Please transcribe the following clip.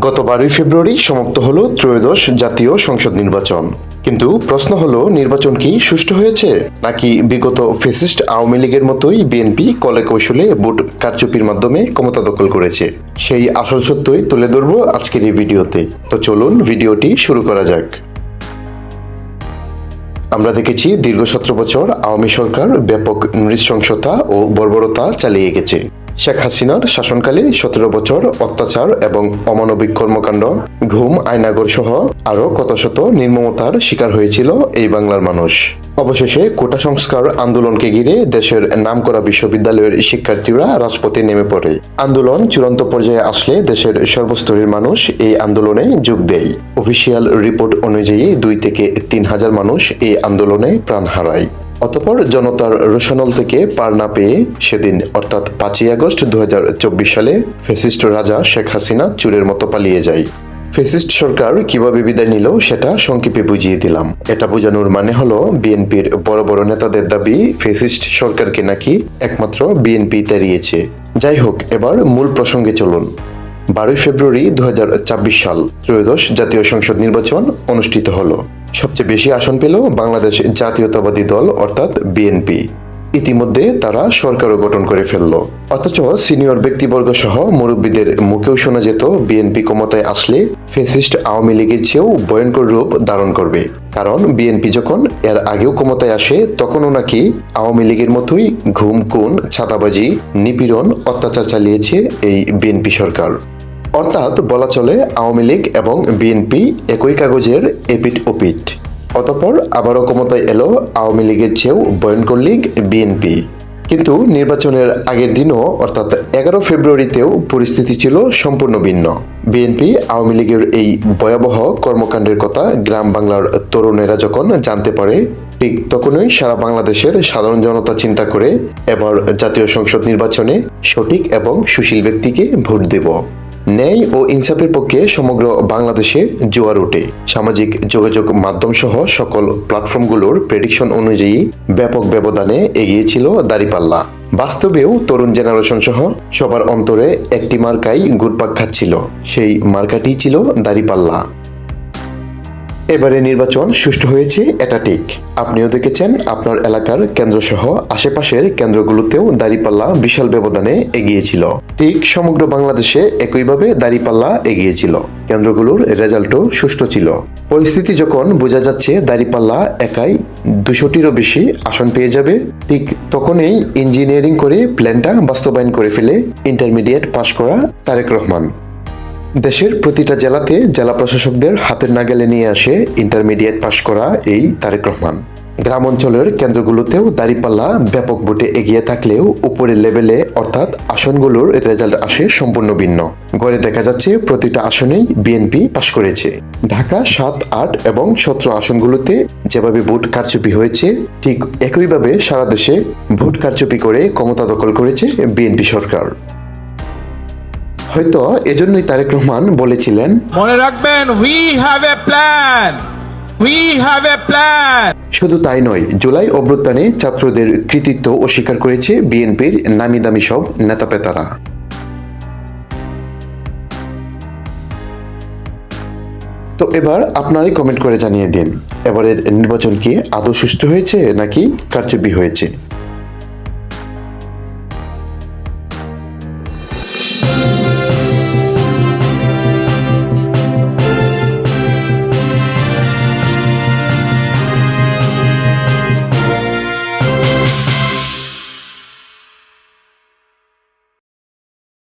গত বারোই ফেব্রুয়ারি সমাপ্ত হল ত্রয়োদশ জাতীয় সংসদ নির্বাচন। কিন্তু প্রশ্ন হলো, নির্বাচন কি সুষ্ঠু হয়েছে? নাকি বিগত ফেসিস্ট আওয়ামী লীগের মতোই বিএনপি কলে কৌশলে ভোট কারচুপির মাধ্যমে ক্ষমতা দখল করেছে? সেই আসল সত্যই তুলে ধরবো আজকের এই ভিডিওতে। তো চলুন ভিডিওটি শুরু করা যাক। আমরা দেখেছি দীর্ঘ সতেরো বছর আওয়ামী সরকার ব্যাপক নৃশংসতা ও বর্বরতা চালিয়ে গেছে। শেখ হাসিনার শাসনকালে সতেরো বছর অত্যাচার এবং অমানবিক কর্মকাণ্ড, ঘুম, আয়নাগর সহ আরও কত শত নির্মমতার শিকার হয়েছিল এই বাংলার মানুষ। অবশেষে কোটা সংস্কার আন্দোলনকে ঘিরে দেশের নামকরা বিশ্ববিদ্যালয়ের শিক্ষার্থীরা রাজপথে নেমে পড়ে। আন্দোলন চূড়ান্ত পর্যায়ে আসলে দেশের সর্বস্তরের মানুষ এই আন্দোলনে যোগ দেয়। অফিসিয়াল রিপোর্ট অনুযায়ী দুই থেকে তিন হাজার মানুষ এই আন্দোলনে প্রাণ হারায়। অতপর জনতার রোশনল থেকে পার না পেয়ে সেদিন, অর্থাৎ পাঁচই আগস্ট দু হাজার চব্বিশ সালে, ফেসিস্ট রাজা শেখ হাসিনা চুরের মতো পালিয়ে যায়। ফেসিস্ট সরকার কীভাবে বিদায় নিল সেটা সংক্ষেপে বুঝিয়ে দিলাম। এটা বোঝানোর মানে হলো, বিএনপির বড় বড় নেতাদের দাবি ফেসিস্ট সরকারকে নাকি একমাত্র বিএনপি তাড়িয়েছে। যাই হোক, এবার মূল প্রসঙ্গে চলুন। বারোই ফেব্রুয়ারি দু সাল, ত্রয়োদশ জাতীয় সংসদ নির্বাচন অনুষ্ঠিত হলো। সবচেয়ে বেশি আসন পেল বাংলাদেশ জাতীয়তাবাদী দল, অর্থাৎ বিএনপি ইতিমধ্যে তারা সরকারও গঠন করে ফেলল। অথচ সিনিয়র ব্যক্তিবর্গ সহ মুরব্বীদের মুখেও শোনা যেত বিএনপি ক্ষমতায় আসলে ফেসিস্ট আওয়ামী লীগের চেয়েও ভয়ঙ্কর রূপ ধারণ করবে। কারণ বিএনপি যখন এর আগেও ক্ষমতায় আসে, তখনও নাকি আওয়ামী লীগের মতোই ঘুম কুন ছাতাবাজি, নিপীড়ন অত্যাচার চালিয়েছে এই বিএনপি সরকার। অর্থাৎ বলা চলে আওয়ামী লীগ এবং বিএনপি একই কাগজের এপিট ওপিট অতপর আবারও ক্ষমতায় এলো আওয়ামী লীগের চেয়েও ভয়ঙ্কর লীগ বিএনপি। কিন্তু নির্বাচনের আগের দিনও, অর্থাৎ এগারো ফেব্রুয়ারিতেও পরিস্থিতি ছিল সম্পূর্ণ ভিন্ন। বিএনপি আওয়ামী লীগের এই ভয়াবহ কর্মকাণ্ডের কথা গ্রাম বাংলার তরুণেরা যখন জানতে পারে, ঠিক তখনই সারা বাংলাদেশের সাধারণ জনতা চিন্তা করে, এবার জাতীয় সংসদ নির্বাচনে সঠিক এবং সুশীল ব্যক্তিকে ভোট দেব। ন্যায় ও ইনসাফের পক্ষে সমগ্র বাংলাদেশে জোয়ার ওঠে। সামাজিক যোগাযোগ মাধ্যম সহ সকল প্ল্যাটফর্মগুলোর প্রেডিকশন অনুযায়ী ব্যাপক ব্যবধানে এগিয়েছিল দাঁড়িপাল্লা। বাস্তবেও তরুণ জেনারেশন সহ সবার অন্তরে একটি মার্কাই ঘুরপাক খাচ্ছিল। সেই মার্কাটি ছিল দাঁড়িপাল্লা। এবারে নির্বাচন সুষ্ঠু হয়েছে, এটা ঠিক। আপনিও দেখেছেন, আপনার এলাকার কেন্দ্রসহ আশেপাশের কেন্দ্রগুলোতেও দাঁড়িপাল্লা বিশাল ব্যবধানে এগিয়েছিল। ঠিক সমগ্র বাংলাদেশে একইভাবে দাঁড়িপাল্লা এগিয়েছিল। কেন্দ্রগুলোর রেজাল্টও সুষ্ঠু ছিল। পরিস্থিতি যখন বোঝা যাচ্ছে, দাঁড়িপাল্লা একাই দুশোটিরও বেশি আসন পেয়ে যাবে, ঠিক তখনই ইঞ্জিনিয়ারিং করে প্ল্যানটা বাস্তবায়ন করে ফেলে ইন্টারমিডিয়েট পাশ করা তারেক রহমান। দেশের প্রতিটা জেলাতে জেলা প্রশাসকদের হাতের নাগালে নিয়ে আসে ইন্টারমিডিয়েট পাশ করা এই তারেক রহমান। গ্রাম অঞ্চলের কেন্দ্রগুলোতেও দাঁড়িপাল্লা ব্যাপক ভোটে এগিয়ে থাকলেও উপরের লেভেলে অর্থাৎ আসনগুলোর রেজাল্ট আসে সম্পূর্ণ ভিন্ন। গড়ে দেখা যাচ্ছে প্রতিটা আসনেই বিএনপি পাশ করেছে। ঢাকা সাত, আট এবং সতেরো আসনগুলোতে যেভাবে ভোট কারচুপি হয়েছে, ঠিক একইভাবে সারা দেশে ভোট কারচুপি করে ক্ষমতা দখল করেছে বিএনপি সরকার। হয়তো এজন্যই তারেক রহমান বলেছিলেন মনে রাখবেন we have a plan we have a plan শুধু তাই নয় জুলাই অভ্যুত্থানে ছাত্রদের কৃতিত্ব অস্বীকার করেছে বিএনপির নামি দামি সব নেতাপেতারা তো এবার আপনারাই কমেন্ট করে জানিয়ে দিন এবারের নির্বাচন কি আদৌ সুষ্ঠু হয়েছে নাকি কারচুপি হয়েছে?